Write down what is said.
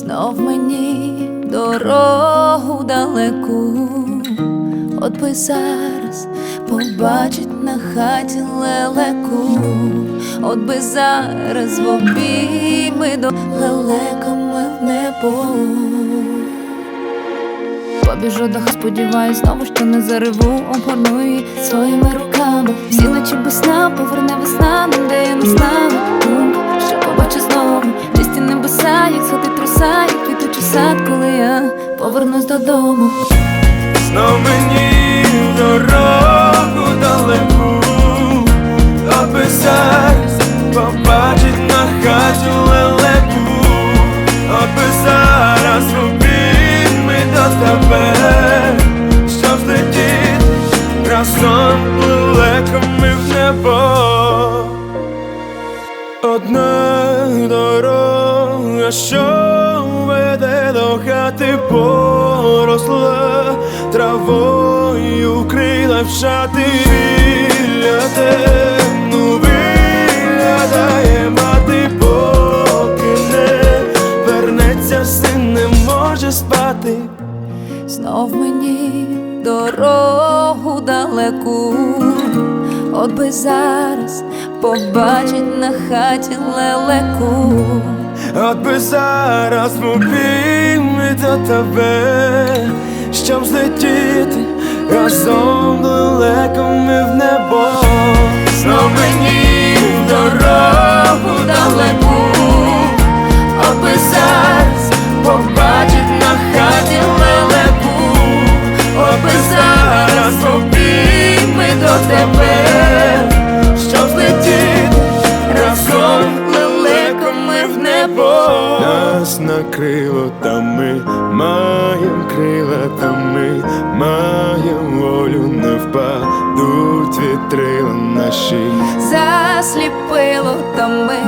Знов мені дорогу далеку, от би зараз побачить на хаті лелеку, от би зараз в обійми до лелеками в небо. Побіжу до сподіваюсь знову, що не зареву, обгорну своїми руками. Всі ночі без сна поверне повернусь додому. Знов мені дорогу далеку, аби зараз побачить на хаті лелеку, зараз в обійми до тебе, щоб злетіти разом лелеками в небо. Одна дорога, що веде до хати, поросла травою крила в шати біля темну виглядає мати, поки не вернеться, син не може спати. Знов мені дорогу далеку, от би зараз побачить на хаті лелеку. От би зараз обійми до тебе, щоб злетіти разом далекими Нас накрило, та ми маєм крила, та ми маєм волю, не впадуть вітрила наші. Засліпило, та ми